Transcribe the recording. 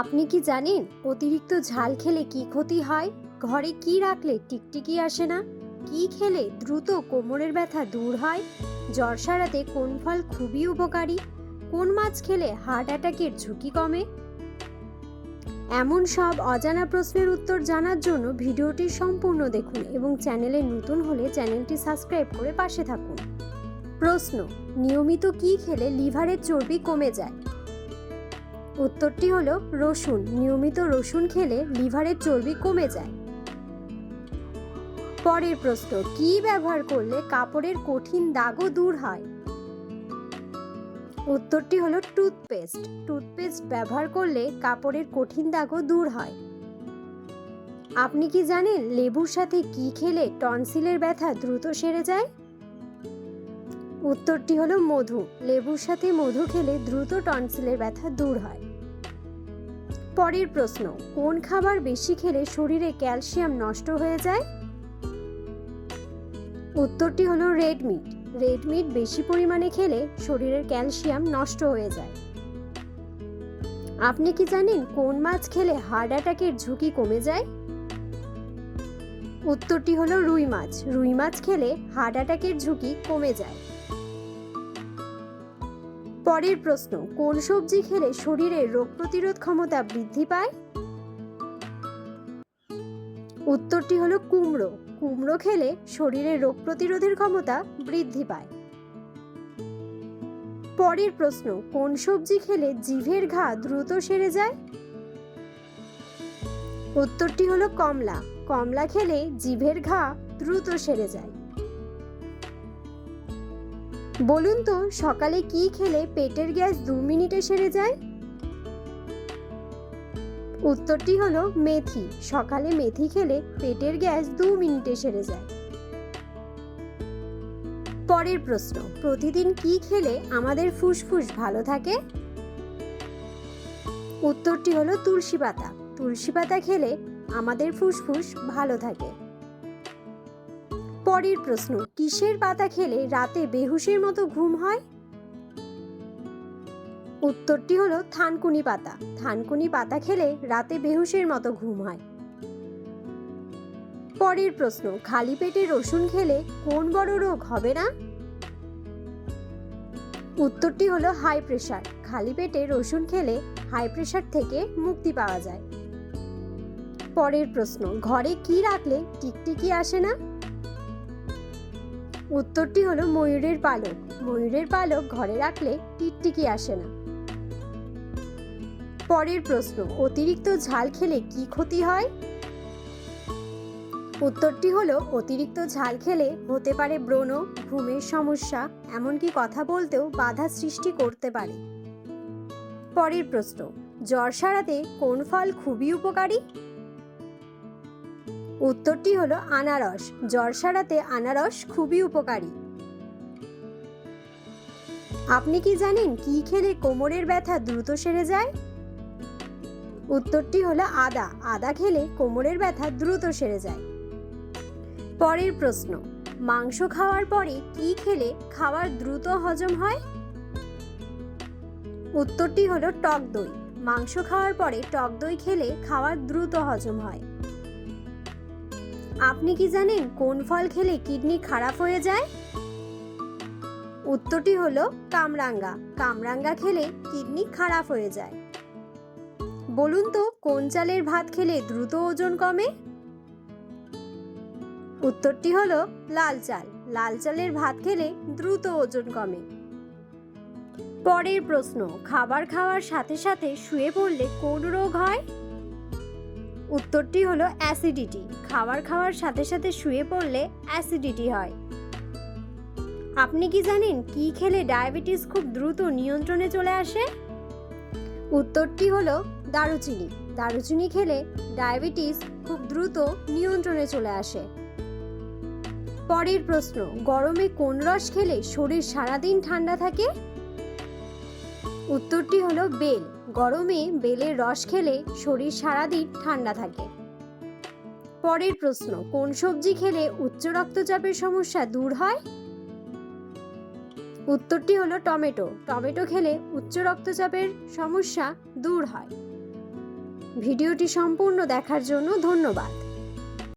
আপনি কি জানেন অতিরিক্ত ঝাল খেলে কি ক্ষতি হয়? ঘরে কি রাখলে টিকটিকি আসে না? কি খেলে দ্রুত কোমরের ব্যথা দূর হয়? জ্বর সারাতে কোন ফল খুবই উপকারী? কোন মাছ খেলে হার্ট অ্যাটাকের ঝুঁকি কমে? এমন সব অজানা প্রশ্নের উত্তর জানার জন্য ভিডিওটি সম্পূর্ণ দেখুন এবং চ্যানেলে নতুন হলে চ্যানেলটি সাবস্ক্রাইব করে পাশে থাকুন। প্রশ্ন, নিয়মিত কি খেলে লিভারের চর্বি কমে যায়? উত্তরটি হলো রসুন। নিয়মিত রসুন খেলে লিভারের চর্বি কমে যায়। পরের প্রশ্ন, কি ব্যবহার করলে কাপড়ের কঠিন দাগও দূর হয়? উত্তরটি হলো টুথপেস্ট। টুথপেস্ট ব্যবহার করলে কাপড়ের কঠিন দাগও দূর হয়। আপনি কি জানেন লেবুর সাথে কি খেলে টনসিলের ব্যথা দ্রুত সেরে যায়? উত্তরটি হলো মধু। লেবুর সাথে মধু খেলে দ্রুত টনসিলের ব্যথা দূর হয়। পরের প্রশ্ন, কোন খাবার বেশি খেলে শরীরে ক্যালসিয়াম নষ্ট হয়ে যায়? উত্তরটি হলো রেড মিট। রেড মিট বেশি পরিমাণে খেলে শরীরের ক্যালসিয়াম নষ্ট হয়ে যায়। আপনি কি জানেন কোন মাছ খেলে হার্ট অ্যাটাকের ঝুঁকি কমে যায়? উত্তরটি হলো রুই মাছ। রুই মাছ খেলে হার্ট অ্যাটাকের ঝুঁকি কমে যায়। পরের প্রশ্ন, কোন সবজি খেলে শরীরের রোগ প্রতিরোধ ক্ষমতা বৃদ্ধি পায়? উত্তরটি হলো কুমড়ো। কুমড়ো খেলে শরীরের রোগ প্রতিরোধের ক্ষমতা বৃদ্ধি পায়। পরের প্রশ্ন, কোন সবজি খেলে জিভের ঘা দ্রুত সেরে যায়? উত্তরটি হলো কমলা। কমলা খেলে জিভের ঘা দ্রুত সেরে যায়। বলুন তো, সকালে কি খেলে পেটের গ্যাস দু মিনিটে সেরে যায়? উত্তরটি হলো মেথি। সকালে মেথি খেলে পেটের গ্যাস দু মিনিটে সেরে যায়। পরের প্রশ্ন, প্রতিদিন কি খেলে আমাদের ফুসফুস ভালো থাকে? উত্তরটি হলো তুলসী পাতা। তুলসী পাতা খেলে আমাদের ফুসফুস ভালো থাকে। পরের প্রশ্ন, কিসের পাতা খেলে রাতে বেহুশের মতো ঘুম হয়? উত্তরটি হলো থানকুনি পাতা। থানকুনি পাতা খেলে রাতে বেহুশের মতো ঘুম হয়। পরের প্রশ্ন, খালি পেটে রসুন খেলে কোন বড় রোগ হবে না? উত্তরটি হলো হাই প্রেশার। খালি পেটে রসুন খেলে হাই প্রেশার থেকে মুক্তি পাওয়া যায়। পরের প্রশ্ন, ঘরে কি রাখলে টিকটিকি আসে না? উত্তরটি হলো ময়ূরের পালক। ময়ূরের পালক ঘরে রাখলে টিকটিকি আসে না। পরের প্রশ্ন, অতিরিক্ত ঝাল খেলে কি ক্ষতি হয়? উত্তরটি হলো, অতিরিক্ত ঝাল খেলে হতে পারে ব্রণ, ঘুমের সমস্যা, এমনকি কথা বলতেও বাধা সৃষ্টি করতে পারে। পরের প্রশ্ন, জ্বর সারাতে কোন ফল খুবই উপকারী? উত্তরটি হলো আনারস। জ্বর সারাতে আনারস খুবই উপকারী। আপনি কি জানেন কি খেলে কোমরের ব্যথা দ্রুত সেরে যায়? উত্তরটি হলো আদা। আদা খেলে কোমরের ব্যথা দ্রুত সেরে যায়। পরের প্রশ্ন, মাংস খাওয়ার পরে কি খেলে খাবার দ্রুত হজম হয়? উত্তরটি হলো টক দই। মাংস খাওয়ার পরে টক দই খেলে খাবার দ্রুত হজম হয়। আপনি কি জানেন কোন ফল খেলে কিডনি খারাপ হয়ে যায়? উত্তরটি হলো কামরাঙ্গা। কামরাঙ্গা খেলে কিডনি খারাপ হয়ে যায়। বলুন তো, কোন চালের ভাত খেলে দ্রুত ওজন কমে? উত্তরটি হলো লাল চাল। লাল চালের ভাত খেলে দ্রুত ওজন কমে। পরের প্রশ্ন, খাবার খাওয়ার সাথে সাথে শুয়ে পড়লে কোন রোগ হয়? উত্তরটি হলো অ্যাসিডিটি। খাবার খাওয়ার সাথে সাথে শুয়ে পড়লে অ্যাসিডিটি হয়। আপনি কি জানেন কি খেলে ডায়াবেটিস খুব দ্রুত নিয়ন্ত্রণে চলে আসে? উত্তরটি হলো দারুচিনি। দারুচিনি খেলে ডায়াবেটিস খুব দ্রুত নিয়ন্ত্রণে চলে আসে। পরের প্রশ্ন, গরমে কোন রস খেলে শরীর সারাদিন ঠান্ডা থাকে? উত্তরটি হলো বেল। গরমে বেলের রস খেলে শরীর সারাদিন ঠান্ডা থাকে। পরের প্রশ্ন, কোন সবজি খেলে উচ্চ রক্তচাপের সমস্যা দূর হয়? উত্তরটি হলো টমেটো। টমেটো খেলে উচ্চ রক্তচাপের সমস্যা দূর হয়। ভিডিওটি সম্পূর্ণ দেখার জন্য ধন্যবাদ।